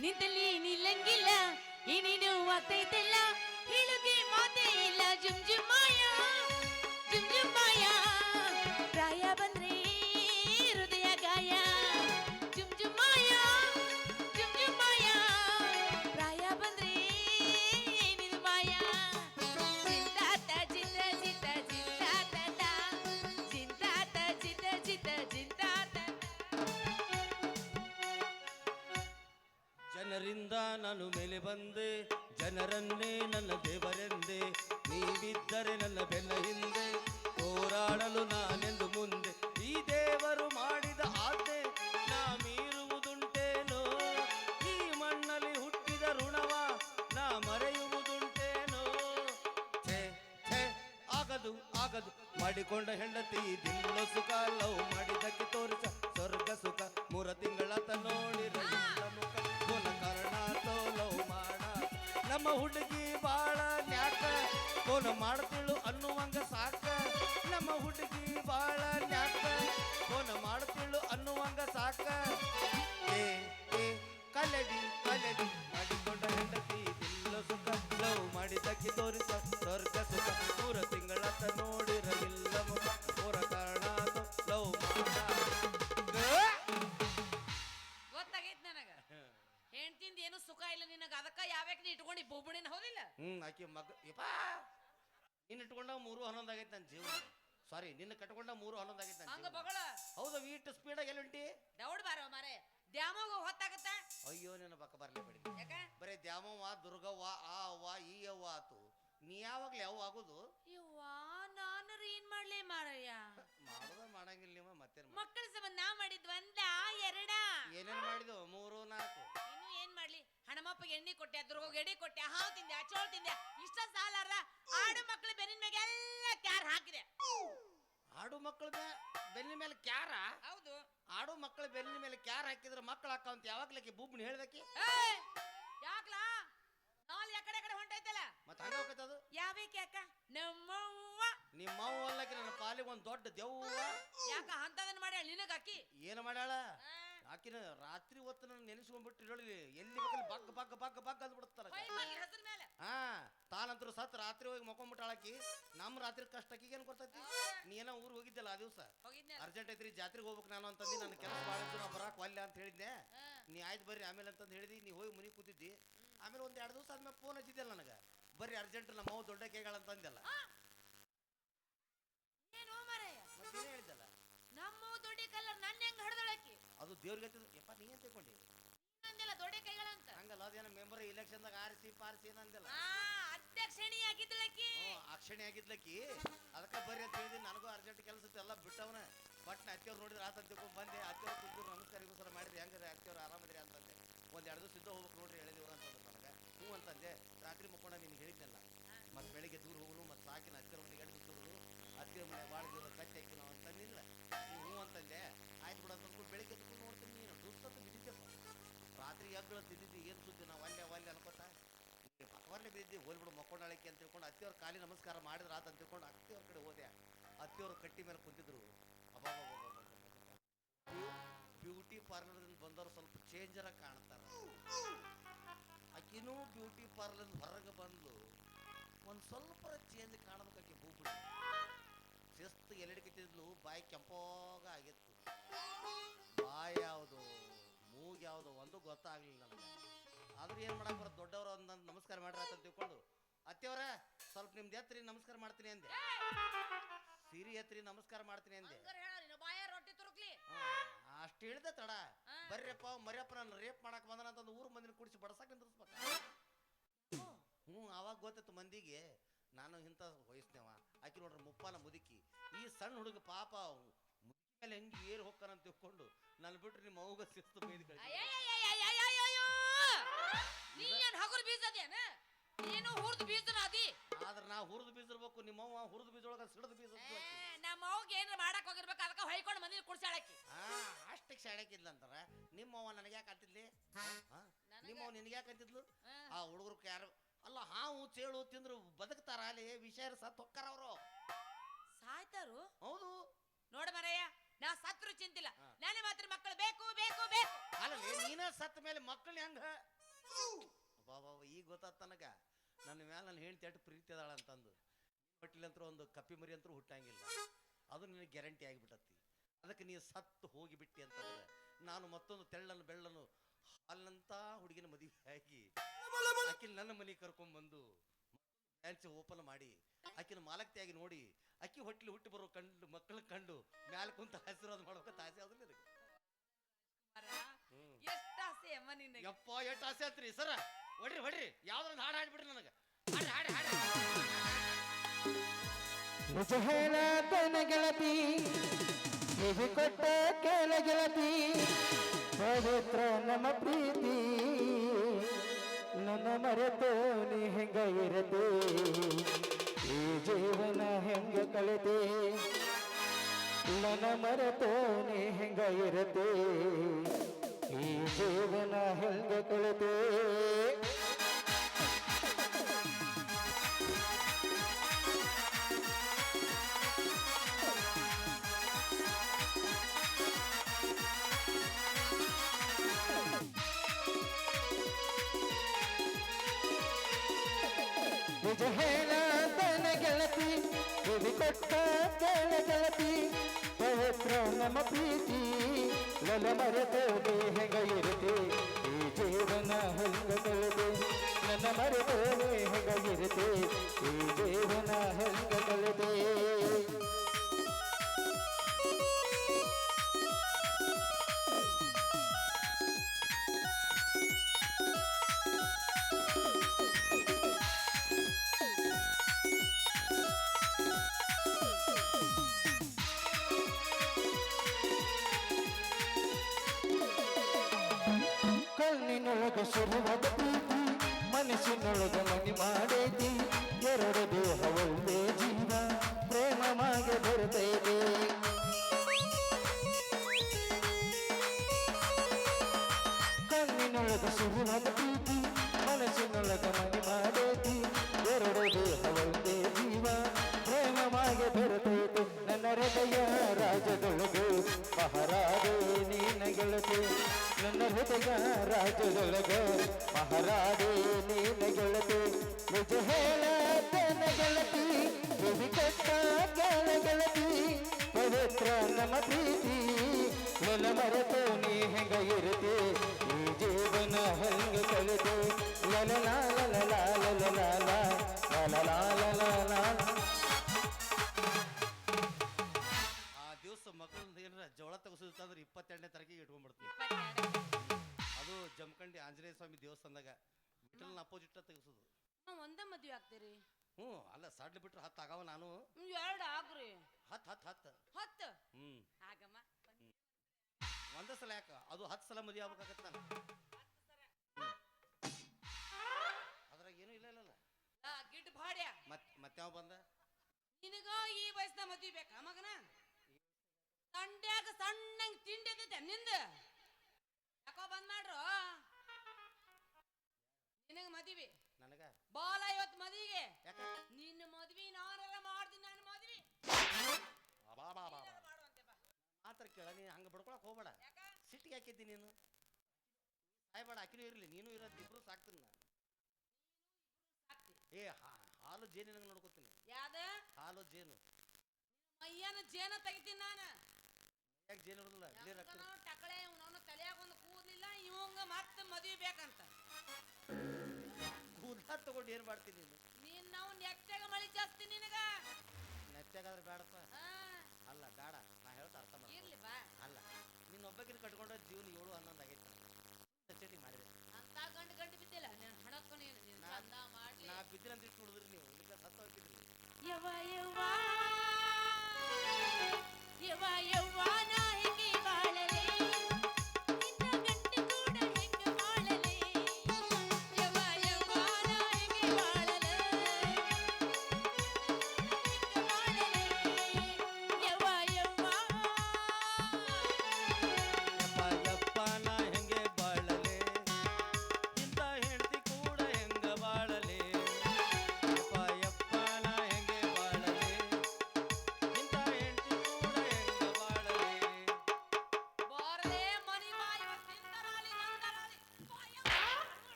ನಿಂತಲ್ಲಿ ನಿಲ್ಲಂಗಿಲ್ಲ ಏನೇನು ಆಗ್ತೈತಲ್ಲ ಹೇಳುಗೆ ಮಾತೇ ಇಲ್ಲ ಜುಮ್ ಜನರಿಂದ ನಾನು ಮೇಲೆ ಬಂದೆ. ಜನರನ್ನೇ ನನ್ನ ದೇವರೆಂದೆ. ನೀವಿದ್ದರೆ ನನ್ನ ಬೆನ್ನ ಹಿಂದೆ ಹೋರಾಡಲು ನಾನೆಂದು ಮುಂದೆ. ಈ ದೇವರು ಮಾಡಿದ ಆಜ್ಞೆ ನಾ ಮೀರುವುದುಂಟೇನೋ ಈ ಮಣ್ಣಲ್ಲಿ ಹುಟ್ಟಿದ ಋಣವ ನಾ ಮರೆಯುವುದುಂಟೇನೋ ಛೇ ಛೇ, ಆಗದು ಆಗದು. ಮಾಡಿಕೊಂಡ ಹೆಂಡತಿ ದಿಲ್ಲ ಸುಖ, ಲವ್ ಮಾಡಿದಕ್ಕೆ ತೋರಿಸ. ನಮ್ಮ ಹುಡುಗಿ ಬಾಳ ನ್ಯಾಕ. ಕೋನ ಮಾಡ್ತಿಳು ಅನ್ನುವಂಗ ಸಾಕ. ನಮ್ಮ ಹುಡುಗಿ ಬಾಳ ನ್ಯಾಕ. ಕೋನ ಮಾಡ್ತಿಳು ಅನ್ನುವಂಗ ಸಾಕ. ಏ ಏ ಕಲಡಿ ನಿನ್ನ ಇಟ್ಕೊಂಡ ಮೂರು ಹನ್ನೊಂದು ಆಗೈತೆ ನನ್ನ ಜೀವನ. ಸಾರಿ ನಿನ್ನ ಕಟ್ಕೊಂಡ ಮೂರು ಹನ್ನೊಂದು ಆಗೈತೆ ನನ್ನ ಹಂಗ ಜೀವನ. ಬಗಳ. ಹೌದು ಈಟ್ ಸ್ಪೀಡಾಗಿ ಎಲ್ಲಿ ಹೊಂಟಿ ದೌಡ್ ಬಾರೋ ಮಾರೆ. ದ್ಯಾಮೋಗ ಹೊತ್ತಾಗತ್ತ? ಅಯ್ಯೋ ನಿನ್ನ ಬಕ ಬರಲಿ ಬಿಡಿ. ಯಾಕ? ಬರೀ ದ್ಯಾಮವ್ವ ದುರ್ಗವ್ವ ಆ ಅವ್ವ ಈ ಅವ್ವ ಆತು. ನೀ ಯಾವಾಗ್ಲೇ ಯಾವ ಆಗುದು? ಯವ್ವಾ ನಾನು ಏನ್ ಮಾಡ್ಲಿ ಮಾರಯ್ಯ? ಮಾಡೋದ ಮಾಡಂಗಿಲ್ಲ ನೀವು ಮತ್ತೇನ್ ಮಾಡ್- ಮಕ್ಕಳ ಸಂಬಂಧ ನಾ ಮಾಡಿದ್ ಒಂದ ಎರಡ. ಏನೇನ್ ಮಾಡಿದ್ವು? ಮೂರು ನಾಲ್ಕು. ಹಣಮಪ್ಪಗೆ ಎಣ್ಣೆ ಕೊಟ್ಟೆ ದುರ್ಗೋಗ ಎಣ್ಣೆ ಕೊಟ್ಟೆ ಹಾವು ತಿಂದೆ ಚೋಳ್ ತಿಂದೆ ಇಷ್ಟ ಸಾಲಾರ ಆಡು ಮಕ್ಕಳ ಬೆನ್ನಿನ ಮೇಲೆ ಎಲ್ಲ ಕ್ಯಾರ್ ಹಾಕಿದೆ. ಆಡು ಮಕ್ಕಳ ಬೆನ್ನಿನ ಮೇಲೆ ಕ್ಯಾರ? ಹೌದು. ಆಡು ಮಕ್ಕಳ ಬೆನ್ನಿನ ಮೇಲೆ ಕ್ಯಾರ್ ಹಾಕಿದ್ರೆ ಮಕ್ಕಳು ಹಾಕಂತ ಯಾವಾಗ್ಲಕ್ಕೆ ಬೂಬ್ನ ಹೇಳ್ದಕ್ಕೆ! ಯಾಕ್ಲಾ? ನಾಲ್ ಯಾಕಡೆ ಕಡೆ ಹೊಂಟೈತಲ್ಲ. ಮತ್ತೆ ಹಂಗ ಅದು? ಯಾವೇಕೆ ಅಕ್ಕ? ನಮ್ಮವ್ವ. ನಿಮ್ಮವ್ವ ಅಲ್ಲಕ್ಕೆ ನನ್ನ ಪಾಲಿಗೆ ಒಂದು ದೊಡ್ಡ ದೆವ್ವ. ಯಾಕ ಅಂತದನ್ನ ಮಾಡ್ಯಾಳ ನಿನಗ ಅಕ್ಕಿ? ಏನು ಮಾಡ್ಯಾಳ? ಆಕಿನ ರಾತ್ರಿ ಹೊತ್ತು ನನ್ನ ನೆನೆಸ್ಕೊಂಡ್ಬಿಟ್ಟು ಹೇಳಿ ಎಲ್ಲಿ ಬೇಕಲ್ಲಿ ಬಗ್ಗ ಬಗ್ಗ ಬಗ್ಗ ಬಗ್ಗ ಅಂದ್ ಬಿಡ್ತಾರ ಮೇಲೆ. ಹಾ ತಾನಂತರು ಸತ್ ರಾತ್ರಿ ಹೋಗಿ ಮಕ್ಕೊಂಬಿಟ್ಟಾಳಕಿ ನಮ್ಮ ರಾತ್ರಿ ಕಷ್ಟ ಆಕಿಗೆ ಏನು ಕೊಡ್ತೈತಿ? ನೀ ಏನೋ ಊರ್ ಹೋಗಿದ್ದಲ್ಲ ಆ ದಿವಸ? ಹೋಗಿದ್ನ ಅರ್ಜೆಂಟ್ ಐತ್ರಿ ಜಾತ್ರೆಗೆ ಹೋಗ್ಬೇಕು ನಾನು ಅಂತಂದು ನನ್ನ ಕೆಲಸ ಇತ್ತು ನಾ ಬರಾಕ್ ಅಂತ ಹೇಳಿದ್ದೆ ನೀ ಆಯ್ತು ಬರ್ರಿ ಆಮೇಲೆ ಅಂತಂದು ಹೇಳಿದಿ ನೀ ಹೋಗಿ ಮುನಿ ಕೂತಿದ್ದಿ. ಆಮೇಲೆ ಒಂದು ಎರಡು ದಿವಸ ಆದ್ಮೇಲೆ ಫೋನ್ ಹಚ್ಚಿದ್ದಲ್ಲ ನನಗೆ? ಬರ್ರಿ ಅರ್ಜೆಂಟ್ ನಮ್ಮ ದೊಡ್ಡ ಕೇಗಳಂತಂದೆಲ್ಲ ದೇವ್ರಿಗೆ ಯಪ್ಪ ನೀ ಅಂತ ತಿಳ್ಕೊಂಡಿ? ನಂದೆಲ್ಲ ದೊಡ್ಡ ಕೈಗಳಂತ. ಹಂಗಲ್ಲ ಅದೇನೋ ಮೆಂಬರ್ ಇಲೆಕ್ಷನ್ದಾಗ ಆರಿಸಿ ಪಾರಿಸಿ ಏನಂದಿಲ್ಲ ಆ ಅಧ್ಯಕ್ಷಣಿ ಆಗಿದ್ದಳಕ್ಕಿ ಅಕ್ಷಣೆ ಆಗಿದ್ಲಕ್ಕಿ? ಅದಕ್ಕೆ ಬರ್ರಿ ಅಂತ ಹೇಳಿದಿ ನನಗೂ ಅರ್ಜೆಂಟ್ ಕೆಲಸ ಇತ್ತು ಎಲ್ಲ ಬಿಟ್ಟವನ. ಬಟ್ ನಾ ಅತ್ತಿಯವ್ರು ನೋಡಿದ್ರೆ ಆತ ತಿಳ್ಕೊಂಡ್ ಬಂದೆ. ಅತ್ತಿಯವ್ರು ಕುಂತಿದ್ರು ನಮಸ್ಕಾರ ಇಗೋಸ್ಕರ ಮಾಡಿದ್ರಿ ಹೆಂಗ್ರಿ ಅತ್ತಿಯವ್ರು ಆರಾಮದ್ರಿ ಅಂತಂದೆ ಒಂದು ಎರಡು ದಿವಸ ಇದ್ದ ಹೋಗ್ಬೇಕು ನೋಡ್ರಿ ಹೇಳಿದಿವ್ರು ಅಂತಂದ್ರೆ ನನಗೆ. ಹ್ಞೂ ಅಂತಂದೆ ರಾತ್ರಿ ಮುಕ್ಕೊಂಡ ನಿನ್ಗೆ ಹೇಳಿದ್ದೆಲ್ಲ ಮತ್ತೆ ಬೆಳಿಗ್ಗೆ ದೂರ ಹೋಗುನು ಮತ್ತೆ ಸಾಕಿನ ಅತ್ತಿಯವ್ರ ಮನೆಗೆ ಎಲ್ಲಿ ಬಿಟ್ಟರು ಅತ್ತಿಯವ್ರ ಮನೆ ಭಾಳ ದೂರ ಕಟ್ಟಿ ಹಾಕಿ ನಾವು ಅಂತಂದಿಲ್ಲ ನೀವು ಹ್ಞೂ ಅಂತಂದೆ ಆಯ್ತು ಬಿಡ ಅಂತಂದ್ಬಿಟ್ಟು ಬೆಳಿಗ್ಗೆ ರಾತ್ರಿ ಎಗ್ಗಳು ತಿಂದಿದ್ದಿ ಏನು ಸುದ್ದಿ ನಾವು ಒಳ್ಳೆ ಒಲ್ಲೆ ಅನ್ಕೋತ ಪಕ್ಕವಲ್ಲೇ ಬಿದ್ದಿ ಹೋಲ್ಬಿಡು ಮಕ್ಕೊಂಡಾಳಕ್ಕೆ ಅಂತ ತಿಳ್ಕೊಂಡು ಅತ್ತಿಯವ್ರ ಕಾಲಿ ನಮಸ್ಕಾರ ಮಾಡಿದ್ರ ಆತ ಅಂತ ತಿಳ್ಕೊಂಡು ಅತ್ತಿಯವ್ರ ಕಡೆ ಹೋದೆ. ಅತ್ತಿಯವ್ರ ಕಟ್ಟಿ ಮೇಲೆ ಕುಂತಿದ್ರು. ಬ್ಯೂಟಿ ಪಾರ್ಲರ್ದಿಂದ ಬಂದವರು ಸ್ವಲ್ಪ ಚೇಂಜರ ಕಾಣ್ತಾರ. ಆಕಿನೂ ಬ್ಯೂಟಿ ಪಾರ್ಲರ್ ಹೊರಗೆ ಬಂದು ಒಂದು ಸ್ವಲ್ಪ ಚೇಂಜ್ ಕಾಣಬೇಕಾಕಿ ಬೂಬ್ಳಿ ಶಿಸ್ತು ಎಲ್ಲಿಡ್ಕಿತ್ತಿದ್ಲು ಬಾಯಿ ಕೆಂಪೋಗ ಆಗಿತ್ತು ಆದ್ರೂ ಏನು ಮಾಡಕ್ ಬರೋದು? ದೊಡ್ಡವರು ನಮಸ್ಕಾರ ಮಾಡ್ರಿ ಅಂತ ತಿಳ್ಕೊಂಡು ಅತ್ತೆಯವರ ಸ್ವಲ್ಪ ನಿಮ್ದು ಎತ್ತರಿ ನಮಸ್ಕಾರ ಮಾಡ್ತೀನಿ ಅಂದೆ. ಸಿರಿ ಎತ್ತರಿ ನಮಸ್ಕಾರ ಮಾಡ್ತೀನಿ ಅಂದೆ. ಅಷ್ಟ ಬಾಯ ರೊಟ್ಟಿ ತುರುಕ್ಲಿ. ಅಷ್ಟು ಹೇಳಿದೆ ತಡ. ಬರ್ರಿಯಪ್ಪ ಮರಿಯಪ್ಪ ನಾನು ರೇಪ್ ಮಾಡಕ್ ಬಂದನ ಅಂತಂದು ಊರು ಮಂದಿನ ಕುಡಿಸಿ ಬಡಸಕ್ ನಿಂದ್ರಿಸ್ಬೇಕ. ಹ್ಞೂ ಅವಾಗ ಗೊತ್ತಿತ್ತು ಮಂದಿಗೆ ನಾನು ಇಂಥ ವಯಸ್ಸಿನವ. ಆಕಿ ನೋಡ್ರಿ ಮುಪ್ಪಾಲ ಮುದುಕಿ. ಈ ಸಣ್ಣ ಹುಡುಗ ಪಾಪ ಮುದುಕಿ ಮೇಲೆ ಹೆಂಗೆ ಏರ್ ಹೋಗ್ತಾನಂತ ತಿಳ್ಕೊಂಡು ನಾನು ಬಿಟ್ರಿ ನಿಮ್ಮ ಅವ್ಗ ಶಿಸ್ತು ಬೈದು! ನೀ ಏನ್ ಹಗುರ್ ಬೀಜದೇನ? ನೀನು ಹುರ್ದು ಬೀಜನ ಅದಿ. ಆದ್ರ ನಾ ಹುರಿದು ಬೀಸಿರ್ಬೇಕು ನಿಮ್ಮವ್ವ ಹುರಿದು ಬೀಜೊಳಗೆ ಸಿಡಿದು ಬೀಜ ಏ, ನಮ್ಮ ಅವ್ಗೆ ಏನ್ ಮಾಡಕ್ ಹೋಗಿರ್ಬೇಕು ಅದಕ್ಕ ಹೊಯ್ಕೊಂಡು ಮಂದಿ ಕುಡ್ಸಾಳಕ್ಕಿ ಆ ಅಷ್ಟಕ್ಕೆ ಶಾಣಕ್ಕಿದ್ಲ ಅಂತಾರ ನಿಮ್ಮವ್ವ ನನಗೆ ಯಾಕೆ ಅಂತಿದ್ಲಿ? ನಿಮ್ಮವ್ವ ನಿನಗೆ ಯಾಕೆ ಅಂತಿದ್ಲು? ಆ ಹುಡುಗರು ಯಾರು? ಅಲ್ಲ ಹಾವು ಚೇಳು ತಿಂದ್ರು ಬದುಕ್ತಾರ ಅಲ್ಲಿ ವಿಷಯ ಸತ್ ಹೊಕ್ಕಾರ ಅವರು. ಸಾಯ್ತಾರು? ಹೌದು. ನೋಡ ಮರಯ್ಯ ನಾ ಸತ್ರು ಚಿಂತಿಲ್ಲ. ಹಾ. ನನಗೆ ಮಾತ್ರ ಮಕ್ಕಳು ಬೇಕು ಬೇಕು ಬೇಕು. ಅಲ್ಲ ನೀನ ಸತ್ತ ಮೇಲೆ ಮಕ್ಕಳು ಹೆಂಗ? ಬಾಬಾ ಈಗ ಗೊತ್ತಾತ್ ನನಗ ನನ್ನ ಮೇಲೆ ನನ್ನ ಹೆಂಡತಿ ಅಟ್ಟು ಪ್ರೀತಿ ಅದಾಳ ಅಂತಂದು. ಅಂತ ಒಂದು ಕಪ್ಪಿ ಮರಿ ಅಂತೂ ಹುಟ್ಟಂಗಿಲ್ಲ. ಅದು ನಿನಗೆ ಗ್ಯಾರಂಟಿ ಆಗಿಬಿಟ್ಟತಿ. ಅದಕ್ಕೆ ನೀ ಸತ್ತು ಹೋಗಿಬಿಟ್ಟಿ ಅಂತಂದ್ರೆ ನಾನು ಮತ್ತೊಂದು ತೆಳ್ಳನ್ನು ಬೆಳ್ಳನ್ನು ಹಾಲಿನಂತ ಹುಡುಗಿನ ಮದುವೆ ಆಗಿ ಆಕಿನ ನನ್ನ ಮನೆಗೆ ಕರ್ಕೊಂಡ್ಬಂದು ಬ್ಯಾಂಚ್ ಓಪನ್ ಮಾಡಿ ಆಕಿನ ಮಾಲಕ್ತಿಯಾಗಿ ನೋಡಿ ಅಕ್ಕಿ ಹೊಟ್ಟಲಿ ಹುಟ್ಟಿ ಬರೋ ಕಂಡು ಮಕ್ಕಳ ಕಂಡು ಮ್ಯಾಲ ಕುಂತ ಆಶೀರ್ವಾದ ಮಾಡ್ಬೇಕಂತ ಆಸೆ ಆದ್ರೆ ನನಗೆ? ಯಪ್ಪ ಎಷ್ಟು ಆಸೆ ಆತ್ರಿ? ಸರ ಹೊಡ್ರಿ ಹೊಡ್ರಿ. ಯಾವ್ದೊಂದು ಹಾಡು ಹಾಡ್ಬಿಡ್ರಿ ನನಗೆ. ಹಾಡಿ ಹಾಡಿ ಹಾಡಿ ನಿಜ ಹೇಳತನ ಗೆಳತಿ ಕಿವಿ ಕೊಟ್ಟ ಕೇಳ ಗೆಳತಿ ಪವಿತ್ರ ನಮ್ಮ ಪ್ರೀತಿ. ನನ್ನ ಮರೆತು ನೀ ಹೆಂಗ ಇರತಿ? ಈ ಜೀವನ ಹೆಂಗ ಕಳೆದೆ ನನ್ನ ಮರೆತು ನೀ ಹೆಂಗ ಇರತೆ ಈ ಜೀವನ ಹೆಂಗ ಕಳೆದೆ ನಿಜ ಹೇಳತನ ಗೆಳತಿ ಕಿವಿ ಕೊಟ್ಟ ಕೇಳ ಗೆಳತಿ ಪವಿತ್ರ ನಮ್ಮ ಪ್ರೀತಿ. ಲಲ ಮರೆತೋದೆ, ಹೆಂಗ ಇರುತ್ತೆ? ಈ ಜೀವನ ಹೆಂಗ ಕಳೆದು ನನ್ನ ಕಣ್ಣಿನೊಳಗ ಶುರುವಾದ ಪ್ರೀತಿ ಮನಸ್ಸಿನೊಳಗ ಮನಿ ಮಾಡೈತಿ ಎರಡು ಜೀವ ಪ್ರೇಮ ಮಾಗೆ ಬರ್ತೈತೆ ಕಣ್ಣಿನೊಳಗ ಶುರುವಾದ ಪ್ರೀತಿ ಮನಸ್ಸಿನೊಳಗ ಮನಿ ಎರಡು ಜೀವ. ಪ್ರೇಮ ಮಾಗೆ ನನ್ನ ಹೃದಯ ರಾಜದೊಳಗೆ ಮಹಾರಾಜೆ. ಗೆಳತಿ ನನ್ನ ಹೃದಯ ರಾಜದೊಳಗ ಮಹಾರಾಜೆ ನೀನ ಗೆಳತಿ ನಿಜ ಹೇಳತನ ಗೆಳತಿ ಕಿವಿ ಕೊಟ್ಟ ಗೆಳತಿ ಪವಿತ್ರ ನಮ್ಮ ಪ್ರೀತಿ ನನ್ನ ಮರೆತು ನೀ ಹೆಂಗ ಇರುತ್ತೆ ಈ ಜೀವನ ಹೆಂಗ ಕಲಿತು ಲಲ ಲಾಲ ಲಾಲ ಆ ದಿವಸ ಮಕ್ಕಳನ್ನ ಏನಾರ ಜೋಳ ತೆಗೆಸೋದಂದ್ರೆ ಇಪ್ಪತ್ತೆರಡನೇ ಆಂಜನೇಯ ಸ್ವಾಮಿ ದೇವಸ್ಥಾನದಾಗ ವಿಠಲ್ನ ಅಪೋಸಿಟ್ ತೆಗೆಸೋದು. ಒಂದೇ ಮದ್ವೆ ಆಗ್ತೀರಿ. ಹ್ಞೂ ಅಲ್ಲ ಸಡ್ಲು ಬಿಟ್ರೆ ಹತ್ತು ಆಗವ ನಾನು. ಎರಡು ಆಗ್ರಿ. ಹತ್ತು ಹತ್ತು ಹತ್ತು. ಹತ್ತು? ಹ್ಞೂ. ಆಗಮ್ಮ ಒಂದೇ ಸಲ ಯಾಕ? ಅದು ಹತ್ತು ಸಲ ಮದುವೆ ಆಗ್ಬೇಕಾಗತ್ತ ನಾನು. ಅದ್ರಾಗ ಏನು ಇಲ್ಲ ಇಲ್ಲ ಆ, ಗಿಡ್ ಭಾಡ್ಯ. ಮತ್ತೆ ಮತ್ಯಾವ ಬಂದ? ನಿನಗ ಈ ವಯಸ್ಸಿನ ಮದ್ವಿ ಬೇಕಾ ಮಗನ? ತಂಡ್ಯಾಗ ಸಣ್ಣಂಗ್ ತಿಂಡಿ ಎದ್ದೈತೆ ನಿಂದ. ಯಾಕೋ ಬಂದ್ ಮಾಡ್ರು? ನಿನಗ ಮದ್ವಿ? ನನಗ? ಬಾಲ ಇವತ್ತು ಮದ್ವಿಗೆ? ಯಾಕ? ನಿನ್ನ ಮದ್ವಿ ನಾನೆಲ್ಲ ಮಾಡ್ತೀನಿ ನಾನು ಮದ್ವಿ. ಬಾ ಬಾ ಬಾ ನೀನಾರ ಮಾಡುವಂತೆ ಬಾ. ಮಾತ್ರ ಕೇಳ ನೀನು ಹಂಗೆ ಬಡ್ಕೊಳಕ್ ಹೋಗ್ಬೇಡ. ಯಾಕ? ಸಿಟ್ಟಿಗೆ ಹಾಕಿದ್ದಿ ನೀನು? ಸಾಯ್ಬೇಡ ಆಕಿನೂ ಇರಲಿ ನೀನು ಇರೋದು ಇಬ್ರು ಸಾಕ್ತೀನಿ ನಾನು. ಸಾಕ್ತಿ. ಏ ಹಾ- ಹಾಲು ಜೇನು ನಂಗೆ ನೋಡ್ಕೊತೀನಿ? ಯಾದ? ಹಾಲು ಜೇನು. ಮೈಯನ ಜೇನ ತೆಗಿತೀನಿ ನಾನು. ಯಾಕೆ ಜೇನು ಇರೋದಿಲ್ಲ ನಾವು ಟಕಳೆ ಅವನ ತಲೆಯಾಗ ಒಂದು ಕೂದಲಿಲ್ಲ ಇವಂಗ ಮತ್ತೆ ಮದ್ವಿ ಬೇಕಂತ. ಕೂದ ತಗೊಂಡು ಏನ್ ಮಾಡ್ತೀನಿ ನೀನು? ನೀನ್ ನಾವು ನೆಚ್ಚಾಗ ಮಳಿ ಜಾಸ್ತಿ ನಿನಗ? ನೆಚ್ಚಾಗಾದ್ರೆ ಬೇಡಪ್ಪ ಆ, ಅಲ್ಲ ಬೇಡ ನಾ ಹೇಳ್ತಾ ಅರ್ಥ ಮಾಡಿ ಇರ್ಲಿ ಬಾ. ಅಲ್ಲ ನಿನ್ನೊಬ್ಬಕಿನ ಕಟ್ಕೊಂಡ ಜೀವನ ಏಳು ಹನ್ನೊಂದು ಆಗೈತೆ. ಚಟಿ ಮಾಡಿದೆ. ಅಂತ ಗಂಡು ಗಂಡು ಬಿದ್ದಿಲ್ಲ. ನೀನ್ ಹಣಕ್ಕೂ ನೀನು ನೀನ್ ನಾ- ಚಂದ ಮಾಡ್ಲಿ. ನಾ ಬಿದ್ದಿರಂತ ಇಟ್ಟು ನೋಡಿದ್ರಿ ನೀವು ಇದಕ್ಕೆ ಸತ್ತು ಹೋಗಿದ್ರಿ ಯವ ಯವ್ವ ಯವ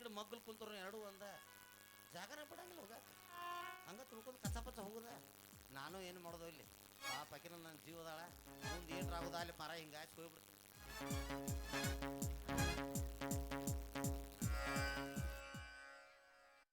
ಕಡೆ ಮಗ್ಗಲ್ ಕುಂತರು ಎರಡು ಒಂದ. ಜಾಗರ ಬಿಡಂಗಿಲ್ಲ ಹೋಗ. ಹಂಗ ತಿಳ್ಕೊಂಡು ಕಚ್ಚ ಪಚ್ಚ ಹೋಗುದ. ನಾನು ಏನು ಮಾಡೋದು ಇಲ್ಲಿ? ಆಕಿನ ನನ್ನ ಜೀವದಾಳ ಮುಂದೆ ಏನ್ರ ಅಲ್ಲಿ ಮರ ಹಿಂಗಾಗಿ ಹೋಗ್ಬಿಡ್ತೀನಿ